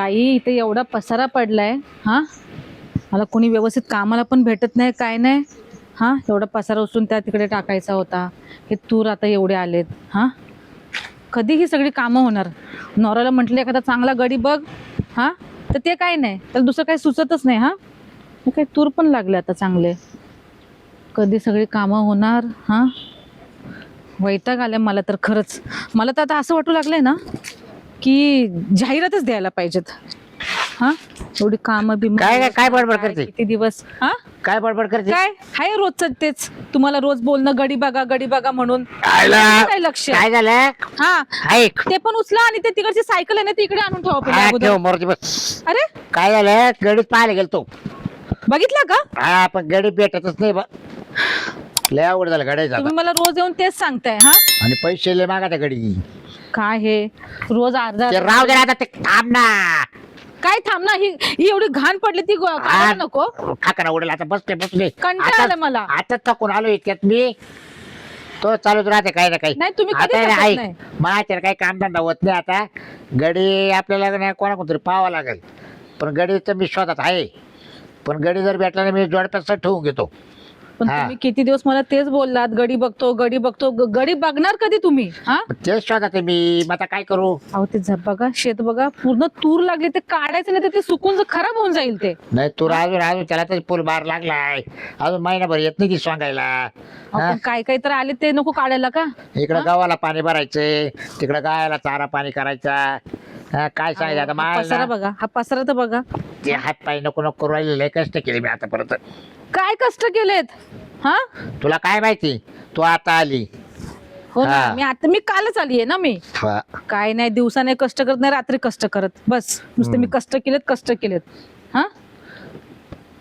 बाई इथे एवढा पसारा पडलाय हा? मला कोणी व्यवस्थित कामाला पण भेटत नाही काय नाही. हा? एवढा पसारा उचलून त्या तिकडे टाकायचा होता. हे तूर आता एवढे आलेत हा? कधी ही सगळी कामं होणार. नवऱ्याला म्हटलं एखादा चांगला गडी बघ हा? तर ते काय नाही. तर दुसरं काही सुचतच नाही हा काय तूर पण लागले आता चांगले. कधी सगळी कामं होणार हा? वैताग आल्या मला तर खरंच. मला तर आता असं वाटू लागलंय ना? की जाहिरातच द्यायला पाहिजेत. हा? एवढी कामं बिम काय- काय- काय बडबड करते? किती दिवस? हा? काय बडबड करते? काय? हाय रोजच तेच. तुम्हाला रोज बोलणं गडी बघा गडी बघा म्हणून. आयला. काय लक्ष? काय झालं? हा. ऐक ते पण उचला आणि ते तिकडची सायकल आहे ना ती इकडे आणून ठेवा पहिल्या हा, अगोदर. ठेव मोरची बस. अरे? काय झालं? गडीत पाहायला गेलतो. बघितला का? हा पण गडी भेटतच नाही बा. लय आवड झालं गाड्याचा तुम्ही मला रोज येऊन तेच सांगताय हा? आणि पैसे लय मागा त्या गडी काय हे? रोज अर्धा ते राव दे आता ते थांब ना. काय थांब ना ही ही एवढी घाण पडली ती गो- काढायला नको. खाकरा उडेल आता बसले बसले कंटाळा आला मला. आता थकून आलो इतक्यात मी. तो चालूच राहते काही ना काही. नाही, तुम्ही कधी आता थकत नाही. माझ्या काही कामधंदा होत नाही आता. गडी आपल्याला नाही कोणाकोण तरी पाहावं लागेल. पण गडी तर मी शोधात आहे. पण गडी जर भेटला नाही मी जोडप्यास ठेवून घेतो. पण हा. तुम्ही किती दिवस मला तेच बोललात गडी बघतो गडी बघतो ग- गडी बघणार कधी तुम्ही? हा? पण तेच शोधात आहे मी मग आता काय करू? अहो ते झ- बघा शेत बघा पूर्ण तूर लागले ते काढायचं नाही तर ते सुकून ज- खराब होऊन जाईल ते. नाही तू अजून अजून त्याला तर पूल बार लागलाय. अजून महिनाभर येत नाही ती सांगायला. अहो, हा? पण काय काय तर आले ते नको काढायला का? इकडं गावाला पाणी भरायचंय तिकडं गायाला चारा पाणी करायचा. हा, काय सांगायचं आता? हा पसारा मला बघा हा पसारा तर बघा. ते हात पाय नको नको करू राहिले लय कष्ट केले मी आतापर्यंत काय कष्ट केलेत? हा? तुला काय माहिती? तू आता आली. हो ना हा. मी आता मी कालच आली आहे ना मी. हा. काय नाही दिवसाने कष्ट करत नाही रात्री कष्ट करत. बस नुसते मी कष्ट केलेत कष्ट केलेत. हा?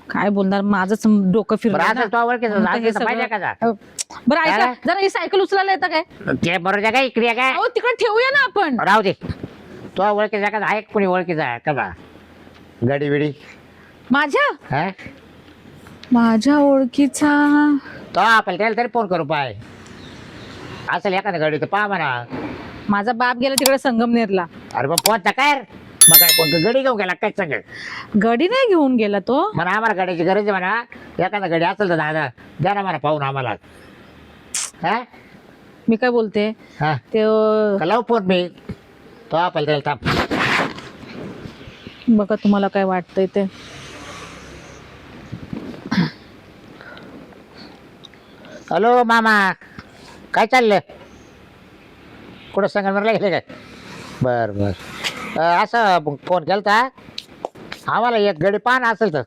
काय बोलणार माझंच डोकं बरं फिरलं आता ना. तो हे तर पाहिजे का? सगळं- बरं ऐका काय? जरा ही सायकल उचलायला येतं काय? ते बरोबर काय इकडे काय? अहो तिकडे ठेवूया ना आपण. राहू दे. तो ओळखीचा का? आहे कोणी ओळखीचा कसा गडी बिडी. माझ्या? हा? माझ्या ओळखीचा. तो आपल्याला त्याला तरी फोन करू पाय. असेल एखादा गडी तर पहा म्हणा. माझा बाप गेला तिकडे संगमनेरला. अरे फोन तर काय रे? मग काय फोन गडी घेऊन गेला काय सांगेल गडी नाही घेऊन गेला तो. म्हणा आम्हाला गाडीची गरज आहे म्हणा. एखादा गाडी असेल तर दादा द्या ना म्हणा पाहून आम्हाला. हा? मी काय बोलते? हा. ते अं, का लावू फोन मी? तो आपल्याला त्याला थांब. बघा तुम्हाला काय वाटतंय ते. हॅलो मामा. काय चाललं कुठं संगमरला गेले काय? बरं बरं. असं मग फोन केला होता आम्हाला एक गडी पान असेल तर.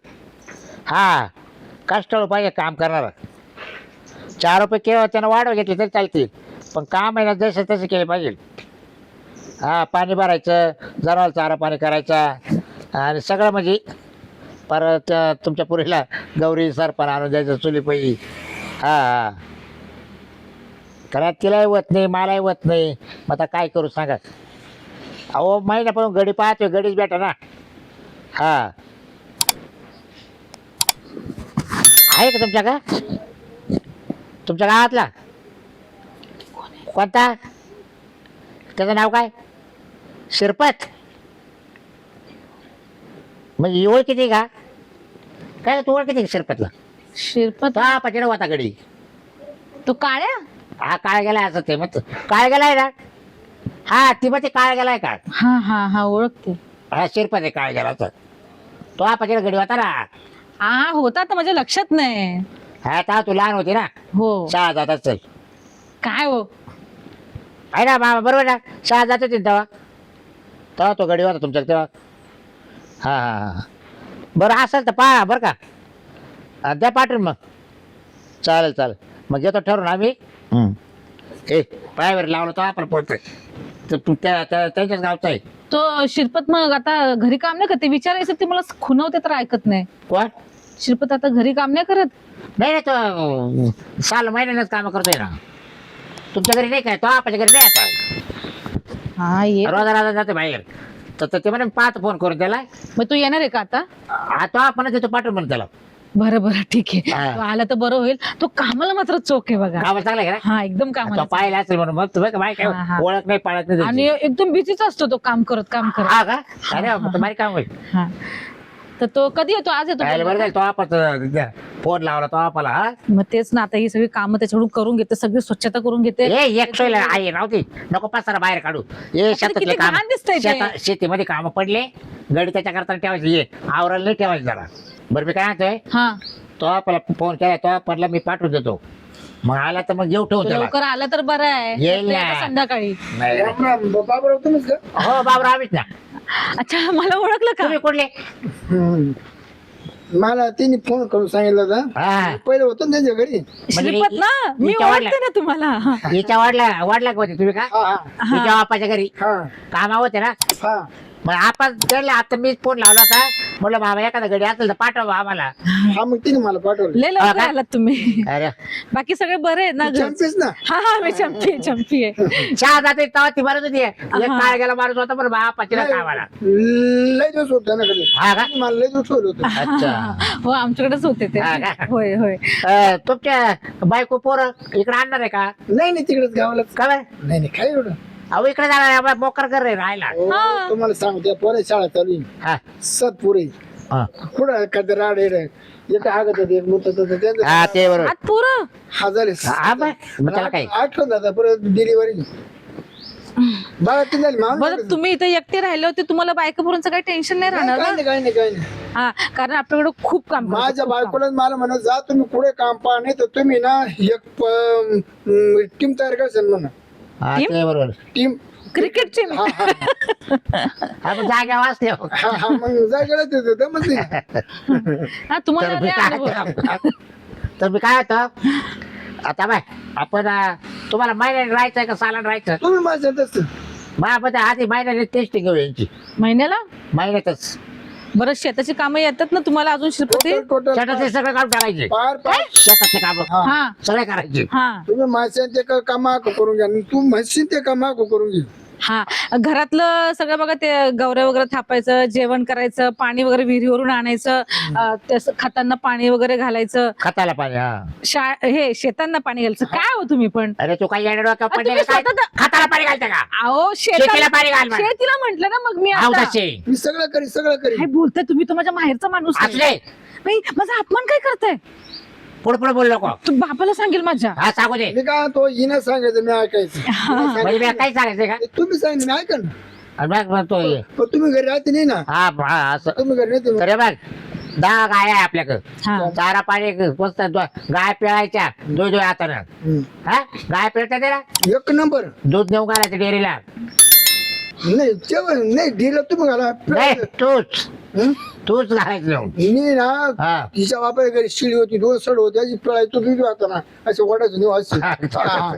हां कष्टाळू पाहिजे काम करणार. चार रुपये केव्हा त्यानं वाढव घेतली तरी चालतील. पण काम आहे ना जसे तसे केले पाहिजे. हां पाणी भरायचं जनावर चारा पाणी करायचा आणि सगळं म्हणजे परत तुमच्या पुरीला गौरी सरपण आणून द्यायचं चुली हा. हा कारण तिलाही होत नाही मलाही होत नाही. मग आता काय करू सांगा. अहो महिना पण गडी पाहतोय गडीच भेटा ना. हा. आहे का तुमच्या का? तुमच्या गावातला? कोणता? त्याचं नाव काय? शिरपत? म्हणजे ही ओळख किती का? काय तू ओळख किती शिरपतला? शिरपत. हा पचडा होता गडी तो काळ्या? हा काळ गेलाय असं ते मग काळ गेलाय ना? हा ती मग ते काळ गेलाय का? हा हा हा ओळखते. हा शिरपत आहे काळ गेला तर तो हा पचडा गडी होता ना? हा होता तर माझ्या लक्षात नाही. हा आता तू लहान होती ना? हो. शाळा जात असेल काय हो? आहे ना मामा बरोबर ना? शाळा जात होती ना तेव्हा? तेव्हा तो गडी होता तुमच्या तेव्हा? हा हा हा. बरं असेल तर पहा बरं का. हा, द्या पाठवून मग. चालेल चालेल. मग घेतो ठरवून आम्ही. हं. ए पायावर लावलं तर आपण पोहोचतोय तर तू त्या त्या- त्यांच्याच गावचा आहे. तो शिरपत मग आता घरी काम नाही करत? ते विचारायचं ते मला खुनवते तर ऐकत नाही. कोण? शिरपत आता घरी काम नाही करत? नाही ना तो साल महिन्यानंच कामं करतोय ना. तुमच्या घरी नाही काय? तो आपल्या घरी नाही आता. हा ये. रोजा रोजा जाते बाहेर. तर तर ते म्हणे पाहतो फोन करून त्याला. मग तू येणार आहे का आता? हा तो आपण देतो पाठवून म्हणे त्याला. बरं बरं ठीक आहे. हा. तो आला तर बरं होईल. तो कामाला मात्र चोख आहे बघा. कामाला चांगलं आहे हा एकदम तो कामाला पाहिला असेल म्हणून मग तुम्ही काय हा, हा. ओळख नाही पाळत नाही आणि त्याची. एकदम बिझीच असतो तो काम करत काम करत. हा का? अरे मग काम होईल. हा. तर तो कधी येतो? आज येतो झालं तो आपण फोन लावला तो आपला हा? मग तेच ना आता ही सगळी कामं त्याच्याकडून करून घेते सगळी स्वच्छता करून घेते. ए एक सोयला आहे नव्हती. नको पसारा बाहेर काढू. ये शेतातले किती काम. घाण दिसतंय ते. शेता- शेतीमध्ये काम पडले गडी त्याच्या करता ठेवायचे ये. आवरायला नाही ठेवायचं जरा बरं मी काय म्हणतोय? हा. तो आपला फोन केला तो पडला मी पाठवून देतो. मग आला तर मग येऊ ठेवून त्याला. लवकर आला तर बरं आहे. येईल ना. आता संध्याकाळी. नाही नाही. राम राम बाबराव तुम्हीच का? हो बाबरा आम्हीच ना. अच्छा मला ओळखलं का? तुम्ही कुठले? हम्म. मला तिने फोन करून सांगितलं होता. हा. पहिलं होतं ना त्यांच्या घरी. श्रीपत ना मी वाढल्या. ओळखते ना तुम्हाला. हिच्या वाढला वाढला का होते तुम्ही का? हा हिच्या बापाच्या घरी. हा. कामा होते ना? हा. मग आपण त्याला आता मी फोन लावला होता. म्हटलं बाबा एखादा गडी असेल तर पाठवा आम्हाला. हा मग तिने मला पाठवलं. लय हा लवकर का? आलात तुम्ही. अरे. बाकी सगळे बरे आहेत ना घर? चॅम्पियन्स ना. हा हा मी चंपी आहे चंपी आहे. चहा जाते तेव्हा ती बरं होती. एक काळ गेला माणूस होता पण बापाची कामाला. लय दिवस होत हा का? मला लय दिवस होत होतं. अच्छा. हो आमच्याकडेच होते ते. हा का? होय होय. अं, तुमच्या बायको पोरं इकडे आणणार आहे का? नाही नाही तिकडेच गावालाच. का बरं? नाही नाही काय एवढं. अहो इकडे जाणार मोकर कर रे राहायला. हो. तुम्हाला सांगतो पोरे शाळा चालू आहे. हा, सात पोरे हा. कुठं एखादं राड येड एक हागत होते एक मुत होतं हा त्यांचं ते बरोबर. आत पोरं. हजार हा बरं, मग त्याला काय? आठवण जाता परत डिलिव्हरी बाळा ती झाली मावशी बरं तुम्ही इथे एकटे राहिले होते तुम्हाला बायका पोरांचं काही टेन्शन नाही राहणार काय ना? नाही काय नाही काय नाही हा कारण आपल्याकडे खूप काम माझ्या खूप काम. बायकोला मला म्हणत जा तुम्ही पुढे काम पहा नाही तर तुम्ही ना एक टीम तयार करशाल म्हणा हा ते बरोबर. टीम हा हा आपण जाग्या वाचले हा. हा मग जायला देतो दमच नाही हा तुम्हाला तर मी काय अनुभव. तर मी काय होतं? आता बाय आपण अं, तुम्हाला महिन्याने राहायचंय का सालान राहायचं तुम्ही माझ्या तसं मग आपण आधी महिन्याने टेस्टिंग घेऊ यांची. महिन्याला? महिन्यातच. बरं शेताची कामं येतात ना तुम्हाला अजून श्रीपती? टोटल शेतातले सगळे काम करायचे. पार पार. शेतातले काम. हा. सगळे करायचे. हा. तुम्ही माशांचे का कामा करून घ्या. आणि तू म्हणशील ते कामा करून घे. हा. घरातलं सगळं बघा ते गवऱ्या वगैरे थापायचं जेवण करायचं पाणी वगैरे विहिरीवरून आणायचं अं, खतांना पाणी वगैरे घालायचं. खताला पाणी हा. शा हे शेतांना पाणी घालायचं. काय हो तुम्ही पण? अरे तू काही येणार डोक्यावर तुम्ही पडले काय? स्वतः- खताला पाणी घालते का? अहो शेतीला शेताला पाणी घाल म्हणे. शेतीला म्हंटल ना मग मी हा आता तसे मी सगळं करी सगळं करी काय बोलताय तुम्ही? तो माझ्या माहेरचा माणूस आहे. असले नाही माझा अपमान काय करताय? पुढे पुढे बोल नको. तू बापाला सांगेल माझ्या. हा सांगू दे. मी काय तो हिनं सांगायचं मी ऐकायचं. हिनं म्हणजे मी सांगायचं. काही सांगायचं का? तुम्ही सांगितलं मी ऐका ना आणि मग म्हणतो हे. पण तुम्ही घरी राहते नाही ना? हा हा असं. तुम्ही घरी नाही तर हे बघ दहा गाय आहे आपल्याकडं. चारा पाणी मस्त दो- गाय पिळायच्या दोन दोन हातानं. हम्म. हा? गाय पिळता ते ना एक नंबर. दूध नेऊन घालायचं डेअरीला. नाही जेवण नाही दिलं तुम्ही घाला. नाही तूच. हं? तूच घालायचं नेऊन मी ना हा. तिच्या घरी शिडी होती दोन सड होती अशी पिळाय तो ना? असे ओढायचं नाही हा. हा.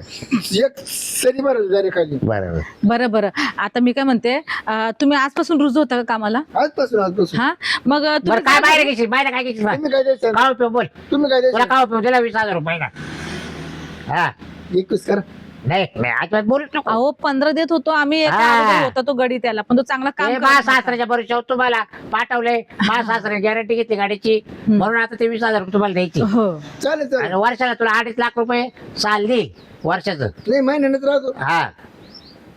एक सरी बरं जरी खाली. बरोबर बरं. बरं आता मी काय म्हणते अं, तुम्ही आजपासून रुजू होता का कामाला? आजपासून आजपासून. हा? मग बरं तुम्ही काय काय- बाहेर घेशील बाहेर काय घेशील तुम्ही काय द्यायचं खाऊ पिऊ बोल. तुम्ही काय तुला द्यायचं खाऊ पिऊ दिला वीस हजार रुपये ना. हा. एकवीस करा. नाही नको. अहो पंधरा देत होतो आम्ही एका हा. होता तो गडी त्याला पण तो चांगला काम हे करत मा. सासऱ्याच्या भरोशावर तुम्हाला पाठवलंय. मा सासऱ्याने गॅरंटी घेतली गाडीची. म्हणून आता ते वीस हजार रुपये तुम्हाला द्यायची. हो. चालेल चालेल. आणि वर्षाला तुला अडीच लाख रुपये साल देईल वर्षाचं. नाही महिन्यानंच राहतो. हा.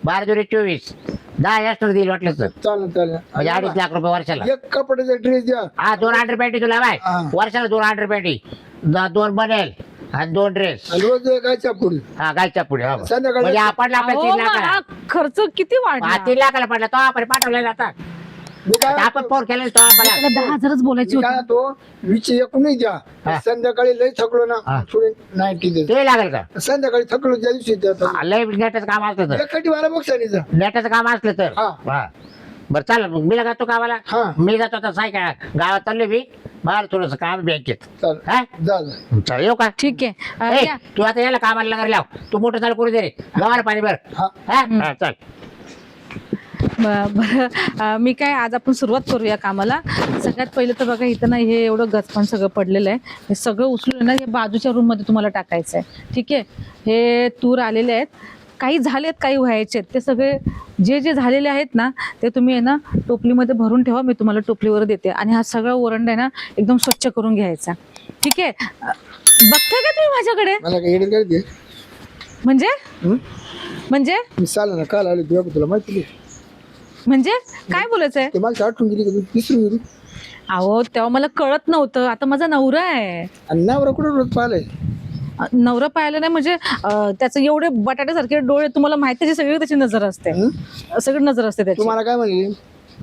बारा जुने चोवीस. दहा एक्स्ट्रा देईल वाटलं तर चालेल. म्हणजे अडीच लाख रुपये वर्षाला. एक कपड्याचा ड्रेस द्या. हा दोन अंडर पॅन्टी तुला बाय हा. वर्षाला दोन अंडर पॅन्टी दोन बनेल. आणि दोन ड्रेस आणि रोज काय चापुडी हा गायच्या पुढे हा. संध्याकाळी- म्हणजे आपण आपल्या अहो, तीन मला लाखाला खर्च किती हा, वाढला तीन लाखाला पडला तो आपण पाठवलेला आता. मी काय आता आपण फोन केलेला तो त्याला दहा हजारच बोलायची मी काय होती. तो वीस हा. द्या. संध्याकाळी लय थकलो हा. ना थोडी नाईन्टी दे ते लागेल का? संध्याकाळी थकलो त्या दिवशी द्या हा, लय नेटाचं काम असलं तर. मला बक्षानीचा नेटाचं काम असलं तर. हा. हा. बरं चालेल मग मी जातो कामाला हा. मी जातो आता सायकल गावात चाललो मी. मला थोडस काम बँकेत. चाल. हा? जा जा. चल येऊ का? ठीक आहे. अं, ए, या. तू आता याला कामाला लागणार लाव. तू मोठं चालू करू दे रे. गावाला पाणी भर. हा. हा? हा, चल. ब- बरं अं, मी काय आज आपण सुरुवात करूया कामाला. सगळ्यात पहिलं तर बघा इथं ना हे एवढं गचपण सगळं पडलेलं आहे. हे सगळं उचलून ना हे बाजूच्या रूममध्ये तुम्हाला टाकायचं आहे. ठीक आहे? हे तूर आलेले आहेत. काही झालेत काही व्हायचे ते सगळे जे जे झालेले आहेत ना ते तुम्ही आहे ना टोपलीमध्ये भरून ठेवा मी तुम्हाला टोपलीवर देते. आणि हा सगळा ओरंड आहे ना एकदम स्वच्छ करून घ्यायचा. ठीक आहे? बघताय का तुम्ही माझ्याकडे? मला काही म्हणजे? म्हणजे? मी चालेल ना काल आले तुला माहिती नाही. म्हणजे? काय बोलायचंय? ते मला आठवून गेली का तू? विसरून गेली. अहो तेव्हा मला कळत नव्हतं. आता माझा नवरा आहे. आणि नावरा कुठं रोज पाहिलंय नवरा पाहिलं नाही म्हणजे त्याचं एवढे बटाट्यासारखे डोळे तुम्हाला माहिती आहे सगळी त्याची नजर असते? सगळी नजर असते त्याची. तुम्हाला काय म्हणले?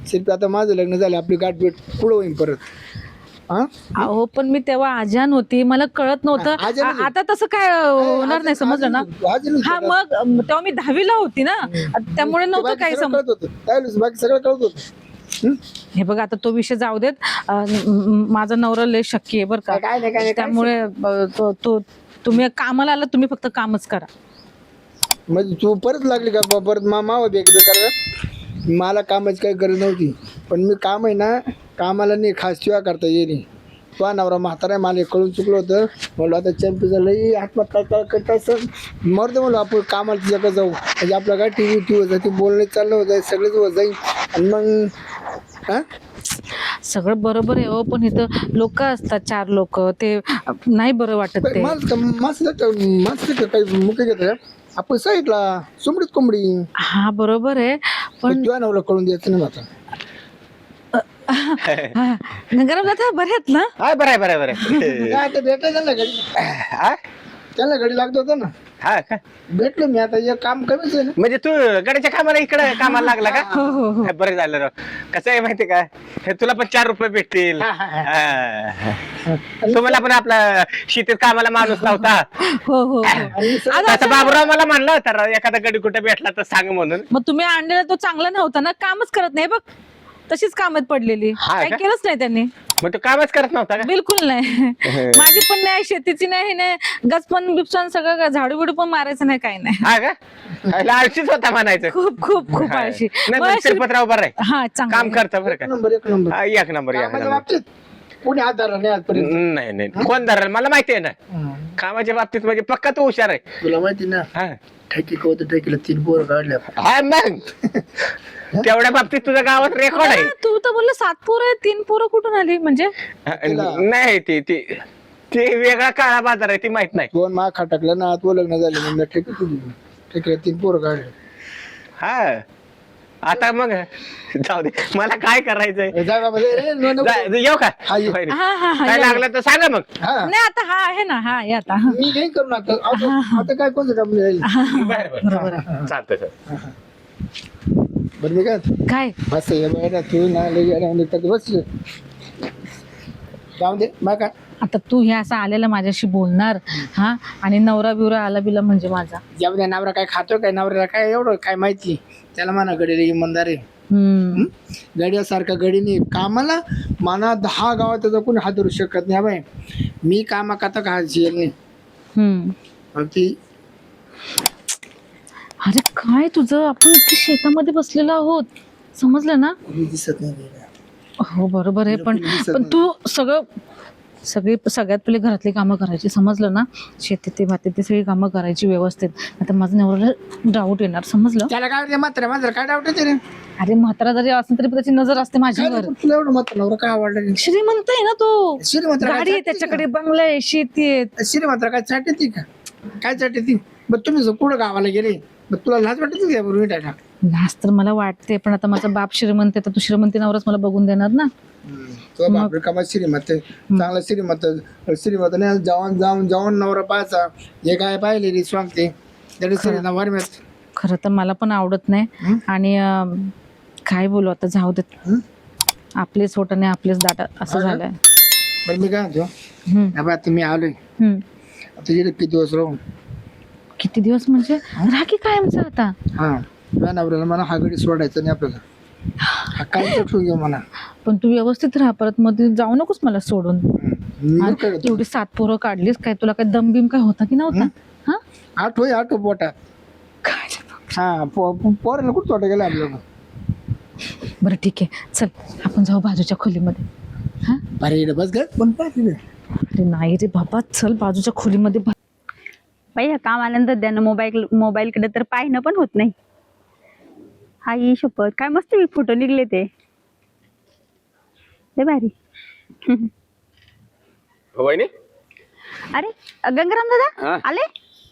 शिल्पी आता माझं लग्न झालं आपली गाठ भेट पुढं होईन परत. हा? अहो पण मी तेव्हा आजान होती मला कळत नव्हतं. आता तसं काय होणार नाही समजलं ना? हा मग तेव्हा मी दहावीला होती ना? त्यामुळे नव्हतं काही सगळं सम कळत होतं. काय नाही, बाकी सगळं कळत होतं. हं? बघ आता तो विषय जाऊ देत. माझा नवरा लय शक्य आहे बरं का. त्यामुळे तो- तुम्ही कामाला आला तुम्ही फक्त कामच करा. म्हणजे तू परत लागली का ब- परत मा मावा बेक बेकार मला कामाची काही गरज नव्हती. पण मी काम आहे ना कामाला नाही खास शिवा करता येईल. तो नवरा म्हातारा आहे, मला कळून चुकलं होतं. म्हणलं आता चॅम्पियन लई आत्महत्या करत असं मरतो म्हणलं आपण कामाला तिच्याकडे जाऊ. म्हणजे आपलं काय टी व्ही टी व्ही तू बोलणं चाललं होतं सगळेच जाईल. आणि मग हां? सगळं बरोबर आहे हो पण इथं लोक असतात चार लोक. ते नाही बरं वाटत ते. माणसं माणसं माणसं काही मुके घेत आपण साईडला सुमडीत कोंबडी. हा बरोबर आहे पण कळून द्यायचं नाही आता हा, गंगाराम दादा बरे आहेत ना? हा बरं आहे बरं आहे बरं आहे. काय आता भेटायचं त्यांना घडी हा? त्यांना घडी लागत होतं ना. हा का? भेटलो मी आता एक काम कमीच आहे ना. म्हणजे तू गड्याच्या कामाला इकडे कामाला लागला का? हो हो हो. बरं झालं राव. कसं आहे माहिती का? हे तुला पण चार रुपये भेटतील. हा. तुम्हाला पण आपला शेतीत कामाला माणूस नव्हता. हो हो हो. आणि आता बाबूराव मला म्हणलं तर एखादा गडी कुठे भेटला तर सांग म्हणून. मग तुम्ही आणलेला तो चांगला नव्हता ना? कामच करत नाही बघ. तशीच कामात पडलेली. हा काही का? केलंच नाही त्यांनी. मग तू कामच करत नव्हता का? बिलकुल नाही. माझी पण नाही शेतीची नाही नाही. गचपण बिपसन सगळं झाडू बिडू पण मारायचं नाही काही नाही. हा का? आळशीच होता म्हणायचं. खूप खूप खूप आळशी. नाही मग पण शिल्पतराव बरं आहे. हा चांगलं काम आहे. करतं बरं का? नंबर एक नंबर. हा, एक नंबर एक कामाच्या नंबर. बाबतीत कोणी हात धरला नाही आजपर्यंत. नाही नाही. कोण धरल? मला माहिती आहे ना. कामाच्या बाबतीत म्हणजे पक्का तू हुशार आहे. तुला माहिती ना हा. ठेकी कवत ठेकीला तीन पोर काढल्या. हा मग. तेवढ्या बाबतीत तुझ्या गावात रेकॉर्ड आहे. हा, तू तर बोलला सात पोरं आहेत तीन पोरं कुठून आली म्हणजे? नाही ती ती ते वेगळा काळा बाजार आहे ती माहीत नाही. दोन मा खटकलं ना तो लग्न झाले म्हणजे ठेकी तुझी ठेकीला तीन पोर काढले. हा. आता मग जाऊ दे मला काय करायचंय? ए, जा बाबा, ए, नको, नको. जा- येऊ का? हा, ये. बरं. हा हा हा काय या. लागलं तर सांगा मग. हा. नाही आता हा आहे ना हा या आता. मी काही करू नका. आता आता काय कोणतं काम नाही राहिलं. बरं बरं. चालतंय चालतंय. बरं मी काय? काय बस ये बायला तू ना लई येड्या करते, बस जाऊ दे मग काय आता तू हे असं आलेलं माझ्याशी बोलणार हा आणि नवरा बिवरा आला बिला म्हणजे माझा जाऊ दे नवरा काय खातो काय नवऱ्याला काय एवढं काय माहिती त्याला म्हणा गडीला इमानदार आहे हम्म गड्यासारखा गडीने कामाला मला दहा गावात त्याचा कोणी हात धरू शकत नाही बाय मी कामा करता का हात झेल नाही हम्म अगदी अरे काय तुझं? आपण इथे शेतामध्ये बसलेलो आहोत. समजलं ना? कोणी दिसत नाही हो बरोबर आहे. पण पण तू सगळं सगळी सगळ्यात पहिले घरातली कामं करायची. समजलं ना? शेतीतली भातीतली सगळी कामं करायची व्यवस्थित. आता माझं नवऱ्याला डाऊट येणार. समजलं? त्याला काय वाटते? मात्र मात्र काय डावट रे अरे म्हातारा जरी असलं तरी पण त्याची नजर असते काय माझ्यावर रे, तुला एवढं मात्र नवरा काय आवडलं नाही? श्रीमंत आहे ना तो. श्रीमंत गाडी आहे त्याच्याकडे बंगला आहे शेती आहे. श्रीमंत काय चाटे ती का? काय चाटे ती? मग तुम्ही जर कुठं गावाला गेले मग तुला लाज वाटत का बरोबर टाका लाज तर मला वाटते पण आता माझा बाप श्रीमंत आहे तर तू श्रीमंती नवराच मला बघून देणार ना? तो बापरे का श्रीमंत आहे. चांगला श्रीमंत श्रीमंत नाही जाऊन जाऊन जाऊन नवरा पाहायचा. हे काय पाहिले रे सांगते त्याने श्रीमंत वारम्यात खरं तर मला पण आवडत नाही? आणि अं, काय बोलू आता जाऊ देत. हं? आपलेच होट आणि आपलेच दाटा असं का? झालंय. बरं मी काय म्हणतो? हं, हा बा, आता मी आलोय. हं. आता इकडे किती दिवस राहू? किती दिवस म्हणजे? राखी कायमचा आता? हा. नवऱ्याला मला हा गडी सोडायचा नाही आपल्याला. हा काय ठेवून घेऊ म्हणा. पण तू व्यवस्थित राहा परत मध्ये जाऊ नकोस मला सोडून. हम्म. मी हा? मग काय करतो? एवढी सात पोरं काढलीस काय तुला काय दम बिम काय होता की नव्हता? हा? आठ होय आठ हो पोटात काय हा पो- पो- पोराला कुठं तोटा गेला आपल्याला? बरं ठीक आहे. चल आपण जाऊ बाजूच्या खोलीमध्ये. हा? अरे इकडे बस ग पण पाहते अरे नाही रे बाबा चल बाजूच्या खोलीमध्ये. बाई ह्या कामानंतर द्यानं मोबाईल मोबाईलकडे तर पाहणं पण होत नाही. हा ही शपथ. काय मस्त मी फोटो निघले ते. लय भारी. वहिनी अरे गंगाराम दादा हा. आले?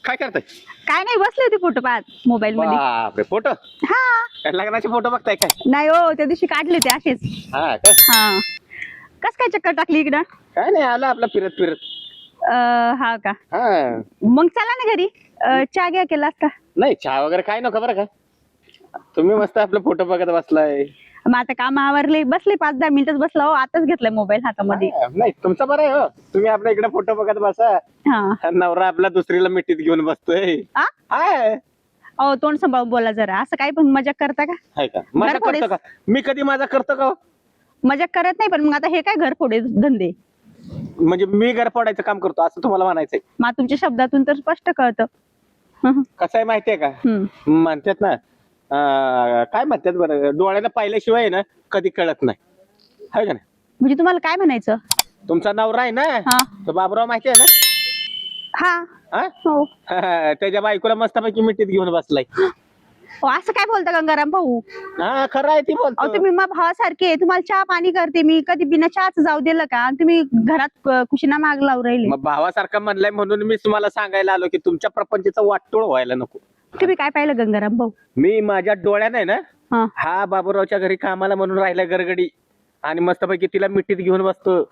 काय करताय? काय नाही बसले होते फोटो पाहत मोबाईल मध्ये. बापरे फोटो हा. लग्नाचे फोटो बघताय काय? नाही हो त्या दिवशी काढले ते असेच. हा का हा. कस काय चक्कर टाकली इकडं? काय नाही आला आपला फिरत फिरत. अं, हा का? हा. मग चला ना घरी. अं, चहा घ्या केला असता नाही चहा वगैरे काय नको बरं का. तुम्ही मस्त आपला फोटो बघत बसलाय. मग आता काम आवरले बसले पाच दहा मिनिटच बसला हो आताच घेतलाय मोबाईल हातामध्ये. हा, नाही तुमचं बरं आहे हो. तुम्ही आपल्या इकडे फोटो बघत बसा. हा. नवरा आपला दुसरीला मिठीत घेऊन बसतोय. आ? हाय. अहो तोंड सांभाळून बोला जरा. असं काही पण मजाक करता का? हाय का? माझा. करतो का? मी कधी माझा करतो का हो? मजाक करत नाही पण मग आता हे काय घर फोडे धंदे? म्हणजे मी घर पडायचं काम करतो असं तुम्हाला म्हणायचंय. मग तुमच्या शब्दातून तर स्पष्ट कळतं. हं, कसं आहे माहितीये का? हं. म्हणतात ना अं, काय म्हणतात बरं डोळ्याला पाहिल्याशिवाय ना कधी कळत नाही. हाय का नाही? म्हणजे तुम्हाला काय म्हणायचं? तुमचा नवरा आहे ना? हा. तो बाबराव माहिती आहे हा ना? हा? हो? त्याच्या बायकोला मस्तपैकी मिठीत घेऊन बसलाय. असं काय बोलता गंगाराम भाऊ? हा खरं आहे ती अहो बोलतो तुम्ही मग भावासारखे आहे. तुम्हाला चहा पाणी करते मी. कधी बिना चहाच जाऊ दिलं का? आणि तुम्ही घरात अं, कुशीना माग लावून राहिले. मग भावासारखा म्हणलाय म्हणून मी तुम्हाला सांगायला आलो की तुमच्या प्रपंचाचा वाटोळ व्हायला नको. तुम्ही काय पाहिलं गंगाराम भाऊ? मी माझ्या डोळ्याने ना हा. हा बाबूरावच्या घरी कामाला म्हणून राहिला गरगडी. आणि मस्तपैकी तिला मिठीत घेऊन बसतो.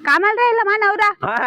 कामाला राहिला मा नवरा? हा.